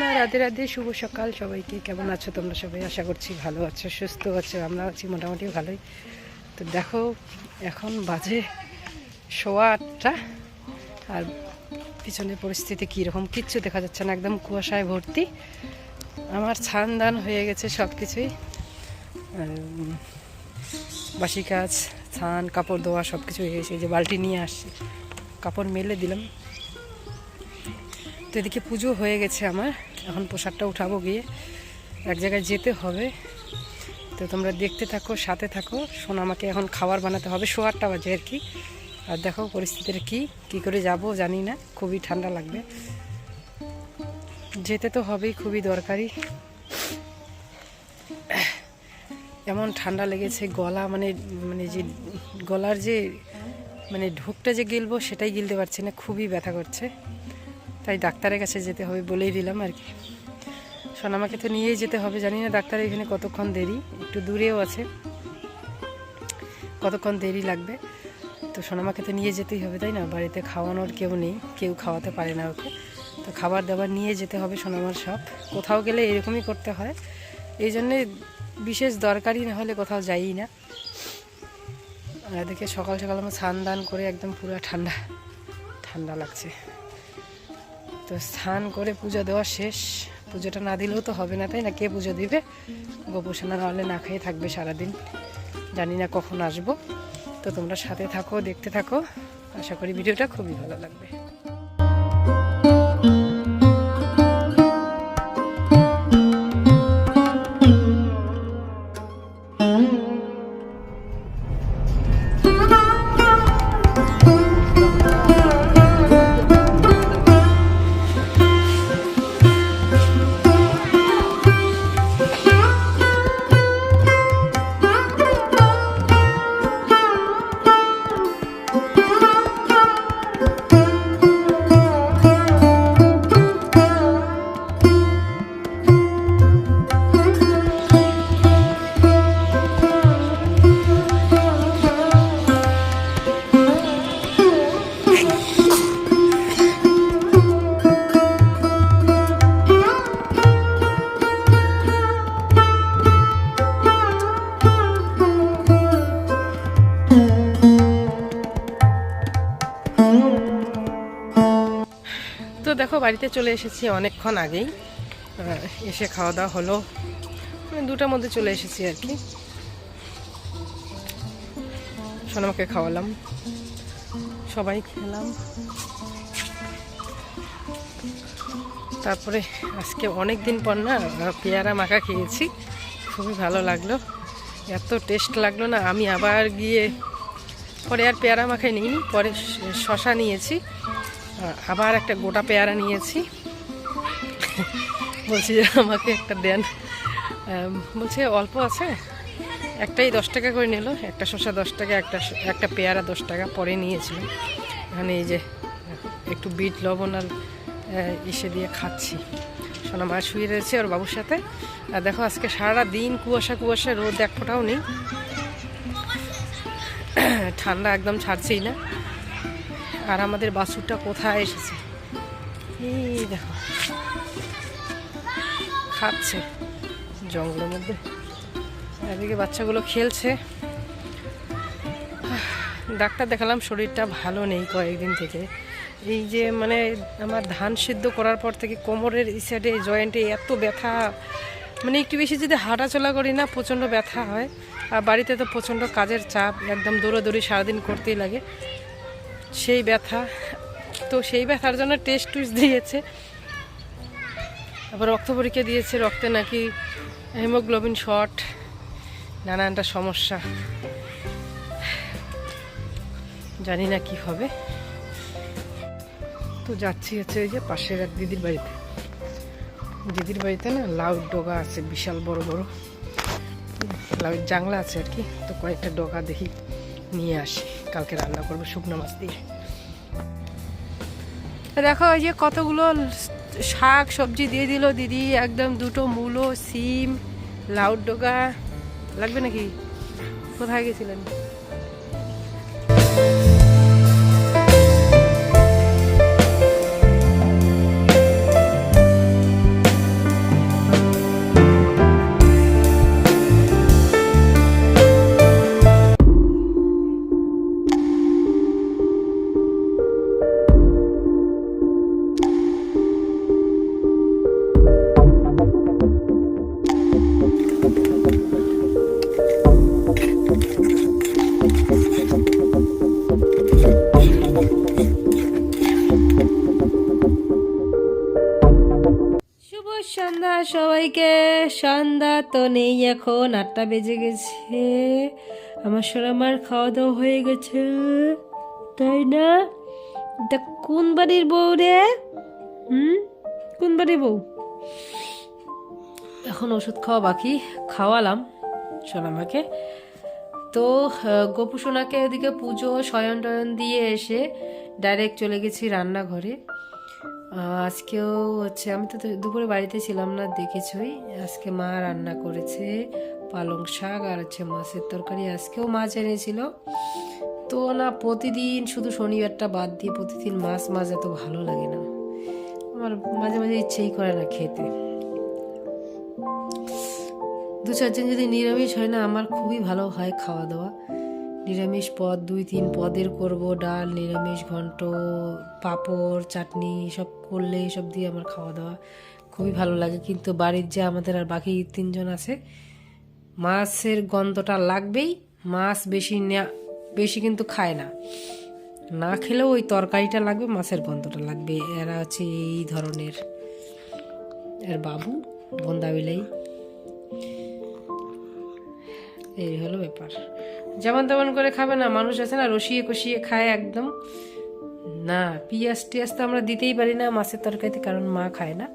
কৃষ্ণ রাধে রাধে, শুভ সকাল সবাইকে। কেমন আছো তোমরা সবাই? আশা করছি ভালো আছো, সুস্থ আছো আমরা আছি মোটামুটি ভালোই। তো দেখো, এখন বাজে সোয়া আটটা। আর পিছনের পরিস্থিতি কীরকম, কিচ্ছু দেখা যাচ্ছে না, একদম কুয়াশায় ভর্তি। আমার ছান দান হয়ে গেছে সব কিছুই বাসি কাজ, ছান, কাপড় ধোয়া সব কিছু হয়ে গেছে যে বালতি নিয়ে আসছি। কাপড় মেলে দিলাম। তো এদিকে পুজো হয়ে গেছে আমার। এখন প্রসাদটা উঠাবো গিয়ে। এক জায়গায় যেতে হবে। তো তোমরা দেখতে থাকো, সাথে থাকো। শোন আমাকে এখন খাবার বানাতে হবে, সোয়ারটা বাজে আর কি। আর দেখো পরিস্থিতিটা কি কি করে যাব জানি না, খুবই ঠান্ডা লাগবে। যেতে তো হবেই, খুবই দরকারি। এমন ঠান্ডা লেগেছে, গলা মানে মানে যে গলার যে মানে ঢোকটা যে গিলবো সেটাই গিলতে পারছি না, খুবই ব্যথা করছে। তাই ডাক্তারের কাছে যেতে হবে বলেই দিলাম আর কি। সোনামাকে তো নিয়েই যেতে হবে, জানি না ডাক্তার এখানে কতক্ষণ দেরি, একটু দূরেও আছে। কতক্ষণ দেরি লাগবে? তো সোনামাকে তো নিয়ে যেতেই হবে, তাই না? বাড়িতে খাওয়ানোর কেউ নেই, কেউ খাওয়াতে পারে না ওকে। তো খাবার দাবার নিয়ে যেতে হবে সোনামার সব। কোথাও গেলে এরকমই করতে হয়। এই জন্যে বিশেষ দরকারই না হলে কোথাও যাই না। আর এদিকে সকাল সকাল আমার স্নান দান করে একদম পুরো ঠান্ডা ঠান্ডা লাগছে। তো স্নান করে পুজো দেওয়া শেষ। পুজোটা না দিলেও তো হবে না, তাই না? কে পুজো দিবে? গোপোষণা নাহলে না খেয়ে থাকবে সারাদিন। জানি না কখন আসব। তো তোমরা সাথে থাকো, দেখতে থাকো। আশা করি ভিডিওটা খুবই ভালো লাগবে। বাড়িতে চলে এসেছি অনেকক্ষণ আগেই। এসে খাওয়া দাওয়া হলো। দুটার মধ্যে চলে এসেছি আর কি। সোনামাকে খাওয়ালাম। সবাই খেলাম। তারপরে আজকে অনেক দিন পর না, পেয়ারা মাখা খেয়েছি। খুবই ভালো লাগল। এত টেস্ট লাগল না, আমি আবার গিয়ে পরে আর পেয়ারা মাখাই নিইনি, পরে শশা নিয়েছি। আবার একটা গোটা পেয়ারা নিয়েছি। বলছি যে আমাকে একটা দেন। বলছে, অল্প আছে। একটাই দশ টাকা করে নিল, একটা শসা দশ টাকা, একটা একটা পেয়ারা দশ টাকা পরে নিয়েছিল এখানে এই যে, একটু বিট, লবণ আর ইসে দিয়ে খাচ্ছি। সোনা মা শুয়ে রয়েছে ওর বাবুর সাথে। আর দেখো, আজকে সারা দিন কুয়াশা কুয়াশা, রোদ এক ফোঁটাও নেই। ঠান্ডা একদম ছাড়ছেই না। আর আমাদের বাছুরটা কোথায় এসেছে? এই দেখো। খাচ্ছে জঙ্গলের মধ্যে। এদিকে বাচ্চাগুলো খেলছে। ডাক্তার দেখালাম, শরীরটা ভালো নেই কয়েকদিন থেকে। এই যে মানে আমার ধান সিদ্ধ করার পর থেকে কোমরের এই সাইডে জয়েন্টে এত ব্যথা। মানে একটু বেশি যদি হাঁটাচলা করি না, প্রচণ্ড ব্যথা হয়। আর বাড়িতে তো প্রচণ্ড কাজের চাপ, একদম দৌড়োদৌড়ি সারাদিন করতেই লাগে। সেই ব্যথা। তো সেই ব্যথার জন্য টেস্ট টুস্ট দিয়েছে। আবার রক্ত পরীক্ষা দিয়েছে, রক্তে নাকি হিমোগ্লোবিন শর্ট নানানটা সমস্যা। জানি না কি হবে। তো যাচ্ছি হচ্ছে ওই যে পাশের এক দিদির বাড়িতে। দিদির বাড়িতে না লাউ ডগা আছে, বিশাল বড় বড়। লাউয়ের জাংলা আছে আর কি। তো কয়েকটা ডগা দেখি। নিয়ে আসি, কালকে রান্না করব শুকনো মাছ দিয়ে। দেখো ওই যে কতগুলো শাক সবজি দিয়ে দিল দিদি, একদম দুটো মূলো, সিম লাউ ডোগা। লাগবে নাকি? কোথায় গেছিলেন? সন্ধ্যা তো নেই এখন, আটটা বেজে গেছে। আমার সোনামার খাওয়া দাওয়া হয়ে গেছে। তাই না? এটা কোন বাড়ির বউ রে? হুম? কোন বাড়ির বউ? এখন ওষুধ খাওয়া বাকি, খাওয়ালাম সোনামাকে তো গোপু সোনাকে ওদিকে পুজো শয়ন টয়ন দিয়ে এসে ডাইরেক্ট চলে গেছি রান্নাঘরে। আজকেও হচ্ছে, আমি তো দুপুরে বাড়িতে ছিলাম না, দেখেছই। আজকে মা রান্না করেছে পালং শাক আর হচ্ছে মাছের তরকারি। আজকেও মাছ এনেছিল। তো না, প্রতিদিন শুধু শনিবারটা বাদ দিয়ে প্রতিদিন মাছ মাছ এত ভালো লাগে না। আমার মাঝে মাঝে ইচ্ছেই করে না খেতে। দু চারজন যদি নিরামিষ হয় না, আমার খুবই ভালো হয় খাওয়া দাওয়া নিরামিষ পদ, দুই তিন পদের করব, ডাল, নিরামিষ, ঘন্ট, পাঁপড়, চাটনি, সব করলে সব দিয়ে আমার খাওয়া দাওয়া খুবই ভালো লাগে। কিন্তু বাড়ির যে আমাদের আর বাকি তিনজন আছে, মাছের গন্ধটা লাগবেই, মাছ বেশি নেয়া, বেশি কিন্তু খায় না। না খেলেও ওই তরকারিটা লাগবে, মাছের গন্ধটা লাগবে। এরা হচ্ছে এই ধরনের। এর বাবু বন্দা বিলাই এই হলো ব্যাপার। যেমন তেমন করে খাবে না, মানুষ আছে না, রসিয়ে কষিয়ে খায় একদম। না, পিঁয়াজ টিয়াজ তো আমরা দিতেই পারি না মাছের তরকারিতে, কারণ মা খায় না।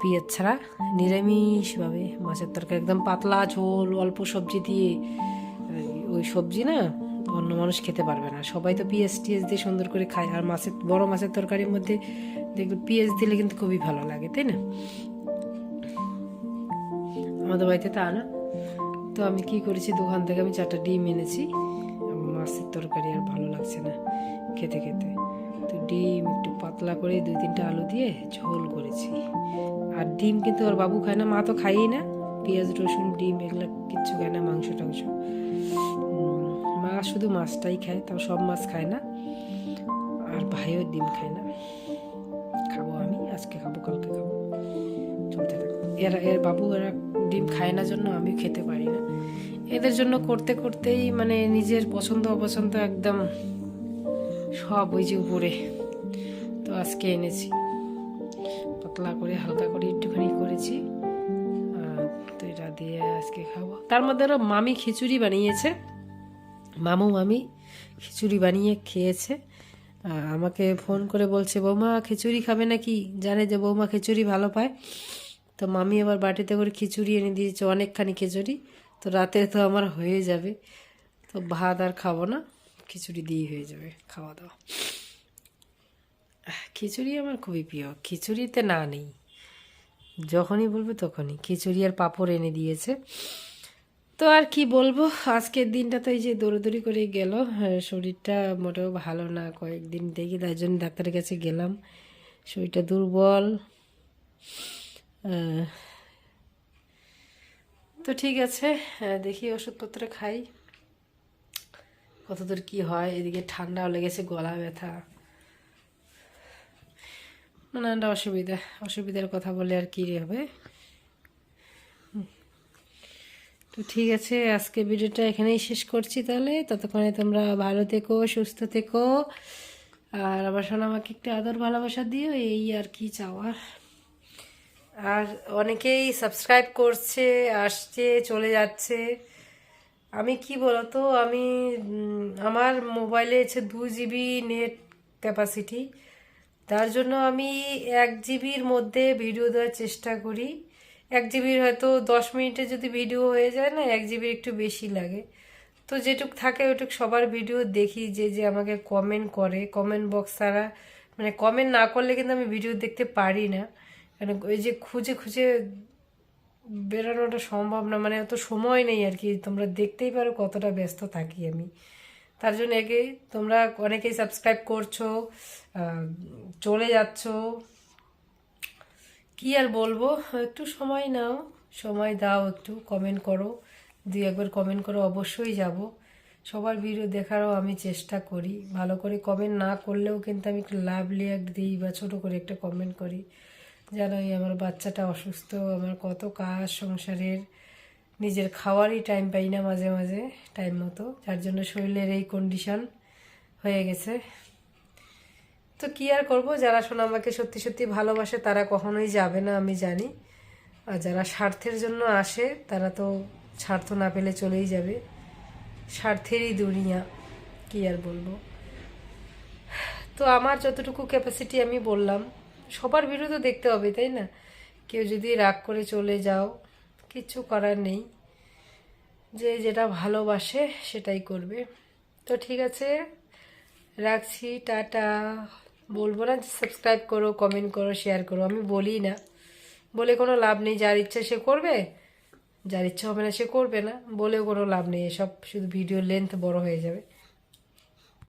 পিঁয়াজ ছাড়া নিরামিষভাবে মাছের তরকারি, একদম পাতলা ঝোল, অল্প সবজি দিয়ে, ওই সবজি না, অন্য মানুষ খেতে পারবে না। সবাই তো পিঁয়াজ টিয়াজ দিয়ে সুন্দর করে খায়, আর মাছের, বড় মাছের তরকারির মধ্যে দেখবে পিঁয়াজ দিলে কিন্তু খুবই ভালো লাগে, তাই না? আমাদের বাড়িতে তা না। তো আমি কি করেছি, দোকান থেকে আমি চারটা ডিম এনেছি। মাছের তরকারি আর ভালো লাগছে না খেতে খেতে। তো ডিম একটু পাতলা করে দুই তিনটা আলু দিয়ে ঝোল করেছি। আর ডিম কিন্তু ওর বাবু খায় না, মা তো খাইই না। পেঁয়াজ, রসুন, ডিম এগুলো কিচ্ছু খায় না, মাংস টাংস। মা শুধু মাছটাই খায়, তাও সব মাছ খায় না। আর ভাইও ডিম খায় না। খাব আমি, আজকে খাব, কালকে খাব। চলতে থাকো। এরা, এর বাবু এরা ডিম খায় না জন্য আমি খেতে পারি না। এদের জন্য করতে করতেই মানে নিজের পছন্দ অপছন্দ একদম সব ওই যে উপরে। তো আজকে এনেছি। পাতলা করে, হালকা করে একটুখানি করেছি। তো এটা দিয়ে আজকে খাব। তার মধ্যে আরও মামি খিচুড়ি বানিয়েছে। মামু মামি খিচুড়ি বানিয়ে খেয়েছে। আমাকে ফোন করে বলছে, বৌমা, খিচুড়ি খাবে নাকি? জানে যে বৌমা খিচুড়ি ভালো পায়। তো মামি আবার বাটিতে করে খিচুড়ি এনে দিয়েছে, অনেকখানি খিচুড়ি। তো রাতে তো আমার হয়ে যাবে। তো ভাত আর খাব না খিচুড়ি দিয়ে হয়ে যাবে খাওয়া দাওয়া খিচুড়ি আমার খুবই প্রিয়। খিচুড়িতে না নেই। যখনই বলবে তখনই। খিচুড়ি আর পাঁপড় এনে দিয়েছে। তো আর কি বলব আজকের দিনটা তো এই যে দৌড়দৌড়ি করে গেল হ্যাঁ, শরীরটা মোটেও ভালো না কয়েকদিন দেখি তাই জন্য ডাক্তারের কাছে গেলাম। শরীরটা দুর্বল। তো ঠিক আছে দেখি ওষুধপত্র খাই। কতদূর কি হয়, এদিকে ঠান্ডাও লেগেছে, গলা ব্যথা। নানানটা অসুবিধা, অসুবিধার কথা বলে আর কি হবে। তো ঠিক আছে, আজকে ভিডিওটা এখানেই শেষ করছি তাহলে। ততক্ষণে তোমরা ভালো থেকো, সুস্থ থেকো। আর আবার শোনা আমাকে একটু আদর ভালোবাসা দিও, এই আর কি চাওয়ার। আর অনেকেই সাবস্ক্রাইব করছে, আসছে, চলে যাচ্ছে। আমি কি বলতো, আমি আমার মোবাইলে হচ্ছে দু জিবি নেট ক্যাপাসিটি তার জন্য আমি এক জিবির মধ্যে ভিডিও দেওয়ার চেষ্টা করি। এক জিবির হয়তো দশ মিনিটে যদি ভিডিও হয়ে যায় না, এক জিবির একটু বেশি লাগে। তো যেটুক থাকে ওইটুক সবার ভিডিও দেখি, যে যে আমাকে কমেন্ট করে। কমেন্ট বক্স ছাড়া মানে কমেন্ট না করলে কিন্তু আমি ভিডিও দেখতে পারি না। কারণ ওই যে খুঁজে খুঁজে বেরোনোটা সম্ভব না মানে অত সময় নেই আর কি। তোমরা দেখতেই পারো কতটা ব্যস্ত থাকি আমি। তার জন্য একে তোমরা অনেকেই সাবস্ক্রাইব করছ চলে যাচ্ছ। কি আর বলব? একটু সময় নাও, সময় দাও একটু কমেন্ট করো। দুই একবার কমেন্ট করো অবশ্যই যাব। সবার ভিডিও দেখারও আমি চেষ্টা করি। ভালো করে কমেন্ট না করলেও কিন্তু আমি একটু লাভ লিয়াক দিই বা ছোটো করে একটা কমেন্ট করি। জানোই আমার বাচ্চাটা অসুস্থ, আমার কত কাজ, সংসারের নিজের খাওয়ারই টাইম পাই না মাঝে মাঝে টাইম মতো। যার জন্য শরীরের এই কন্ডিশন হয়ে গেছে। তো কি আর করব? যারা শোনা, আমাকে সত্যি সত্যি ভালোবাসে, তারা কখনোই যাবে না, আমি জানি। আর যারা স্বার্থের জন্য আসে, তারা তো স্বার্থ না পেলে চলেই যাবে। স্বার্থেরই দুনিয়া, কি আর বলব? তো আমার যতটুকু ক্যাপাসিটি আমি বললাম সবার ভিডিও তো দেখতে হবে, তাই না? কেউ যদি রাগ করে চলে যাও কিচ্ছু করার নেই। যে যেটা ভালোবাসে সেটাই করবে। তো ঠিক আছে, রাখছি, টাটা। বলব না সাবস্ক্রাইব করো কমেন্ট করো শেয়ার করো, আমি বলি না। বলে কোনো লাভ নেই, যার ইচ্ছা সে করবে, যার ইচ্ছা হবে না সে করবে না। বলেও কোনো লাভ নেই, এসব শুধু ভিডিও লেন্থ বড় হয়ে যাবে।